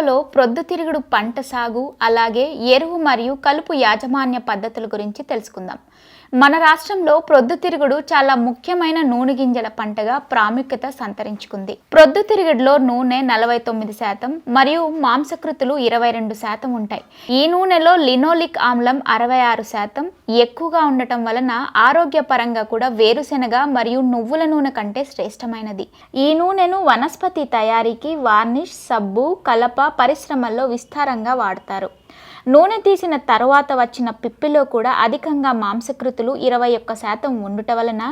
వీడియోలో ప్రొద్దుతిరుగుడు పంట సాగు అలాగే ఎరువు మరియు కలుపు యాజమాన్య పద్ధతుల గురించి తెలుసుకుందాం. మన రాష్ట్రంలో ప్రొద్దుతిరుగుడు చాలా ముఖ్యమైన నూనె గింజల పంటగా ప్రాముఖ్యత సంతరించుకుంది. ప్రొద్దుతిరుగుడులో నూనె నలభై తొమ్మిది శాతం మరియు మాంసకృతులు ఇరవై రెండు శాతం ఉంటాయి. ఈ నూనెలో లినోలిక్ ఆమ్లం అరవై ఆరు శాతం. ఎక్కువగా ఉండటం వలన ఆరోగ్యపరంగా కూడా వేరుశెనగ మరియు నువ్వుల నూనె కంటే శ్రేష్టమైనది. ఈ నూనెను వనస్పతి తయారీకి వార్నిష్ సబ్బు కలప పరిశ్రమల్లో విస్తారంగా వాడతారు. నూనె తీసిన తరువాత వచ్చిన పిప్పిలో కూడా అధికంగా మాంసకృతులు ఇరవై ఒక్క శాతం ఉండుట వలన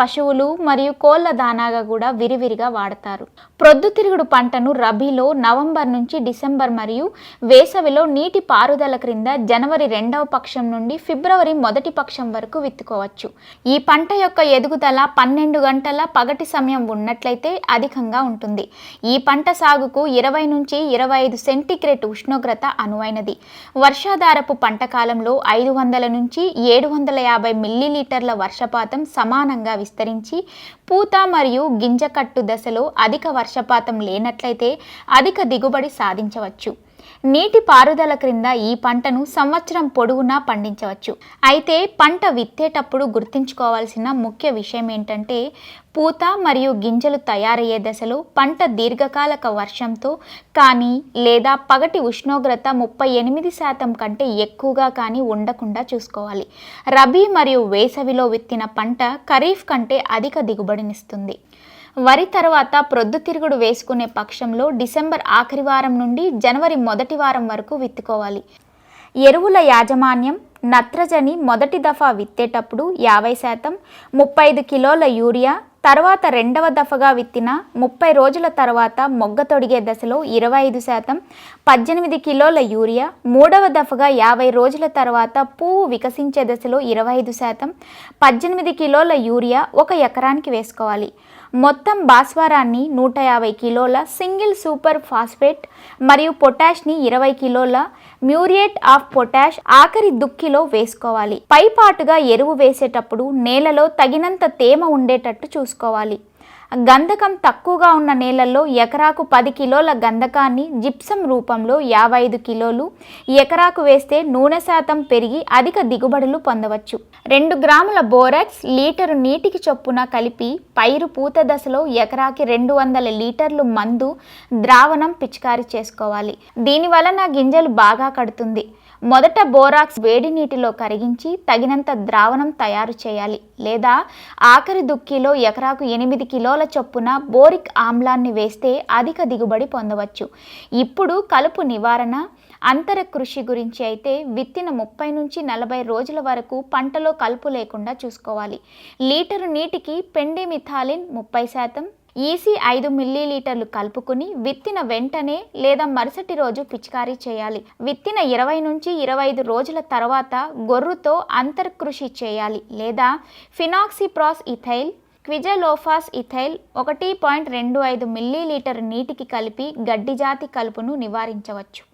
పశువులు మరియు కోళ్ళ దానాగా కూడా విరివిరిగా వాడతారు. ప్రొద్దుతిరుగుడు పంటను రబీలో నవంబర్ నుంచి డిసెంబర్ మరియు వేసవిలో నీటి పారుదల క్రింద జనవరి రెండవ పక్షం నుండి ఫిబ్రవరి మొదటి పక్షం వరకు విత్తుకోవచ్చు. ఈ పంట యొక్క ఎదుగుదల పన్నెండు గంటల పగటి సమయం ఉన్నట్లయితే అధికంగా ఉంటుంది. ఈ పంట సాగుకు ఇరవై నుంచి ఇరవై ఐదు సెంటీగ్రేడ్ ఉష్ణోగ్రత అనువైనది. వర్షాధారపు పంట కాలంలో ఐదు వందల నుంచి ఏడు వందల యాభై మిల్లీలీటర్ల వర్షపాతం సమానంగా విస్తరించి పూత మరియు గింజకట్టు దశలో అధిక వర్షపాతం లేనట్లయితే అధిక దిగుబడి సాధించవచ్చు. నీటి పారుదల క్రింద ఈ పంటను సంవత్సరం పొడవునా పండించవచ్చు. అయితే పంట విత్తేటప్పుడు గుర్తుంచుకోవాల్సిన ముఖ్య విషయం ఏంటంటే పూత మరియు గింజలు తయారయ్యే దశలో పంట దీర్ఘకాలక వర్షంతో కానీ లేదా పగటి ఉష్ణోగ్రత ముప్పై ఎనిమిది శాతం కంటే ఎక్కువగా కానీ ఉండకుండా చూసుకోవాలి. రబీ మరియు వేసవిలో విత్తిన పంట ఖరీఫ్ కంటే అధిక దిగుబడినిస్తుంది. వరి తర్వాత ప్రొద్దుతిరుగుడు వేసుకునే పక్షంలో డిసెంబర్ ఆఖరి వారం నుండి జనవరి మొదటి వారం వరకు విత్తుకోవాలి. ఎరువుల యాజమాన్యం నత్రజని మొదటి దఫా విత్తేటప్పుడు యాభై శాతం ముప్పై ఐదు కిలోల యూరియా తర్వాత రెండవ దఫగా విత్తిన ముప్పై రోజుల తర్వాత మొగ్గ తొడిగే దశలో ఇరవై ఐదు శాతం పద్దెనిమిది కిలోల యూరియా మూడవ దఫగా యాభై రోజుల తర్వాత పువ్వు వికసించే దశలో ఇరవై ఐదు శాతం పద్దెనిమిది కిలోల యూరియా ఒక ఎకరానికి వేసుకోవాలి. మొత్తం భాస్వరాన్ని నూట యాభై కిలోల సింగిల్ సూపర్ ఫాస్ఫేట్ మరియు పొటాష్ని ఇరవై కిలోల మ్యూరియేట్ ఆఫ్ పొటాష్ ఆఖరి దుక్కిలో వేసుకోవాలి. పైపాటుగా ఎరువు వేసేటప్పుడు నేలలో తగినంత తేమ ఉండేటట్టు చూసుకోవాలి. గంధకం తక్కువగా ఉన్న నేలల్లో ఎకరాకు పది కిలోల గంధకాన్ని జిప్సం రూపంలో యాభై ఐదు కిలోలు ఎకరాకు వేస్తే నూనె శాతం పెరిగి అధిక దిగుబడులు పొందవచ్చు. రెండు గ్రాముల బోరాక్స్ లీటరు నీటికి చొప్పున కలిపి పైరు పూత దశలో ఎకరాకి రెండు వందల లీటర్లు మందు ద్రావణం పిచికారీ చేసుకోవాలి. దీని వలన గింజలు బాగా కడుతుంది. మొదట బోరాక్స్ వేడి నీటిలో కరిగించి తగినంత ద్రావణం తయారు చేయాలి. లేదా ఆఖరి దుక్కిలో ఎకరాకు ఎనిమిది కిలోల చొప్పున బోరిక్ ఆమ్లాన్ని వేస్తే అధిక దిగుబడి పొందవచ్చు. ఇప్పుడు కలుపు నివారణ అంతర కృషి గురించి అయితే విత్తిన ముప్పై నుంచి నలభై రోజుల వరకు పంటలో కలుపు లేకుండా చూసుకోవాలి. లీటరు నీటికి పెండిమిథాలిన్ ముప్పై శాతం ఈసీ ఐదు మిల్లీలీటర్లు కలుపుకుని విత్తిన వెంటనే లేదా మరుసటి రోజు పిచికారీ చేయాలి. విత్తిన ఇరవై నుంచి ఇరవై ఐదు రోజుల తర్వాత గొర్రుతో అంతర్కృషి చేయాలి. లేదా ఫినాక్సిప్రాస్ ఇథైల్ క్విజలోఫాస్ ఇథైల్ ఒకటి పాయింట్ రెండు ఐదు మిల్లీలీటర్ నీటికి కలిపి గడ్డి జాతి కలుపును నివారించవచ్చు.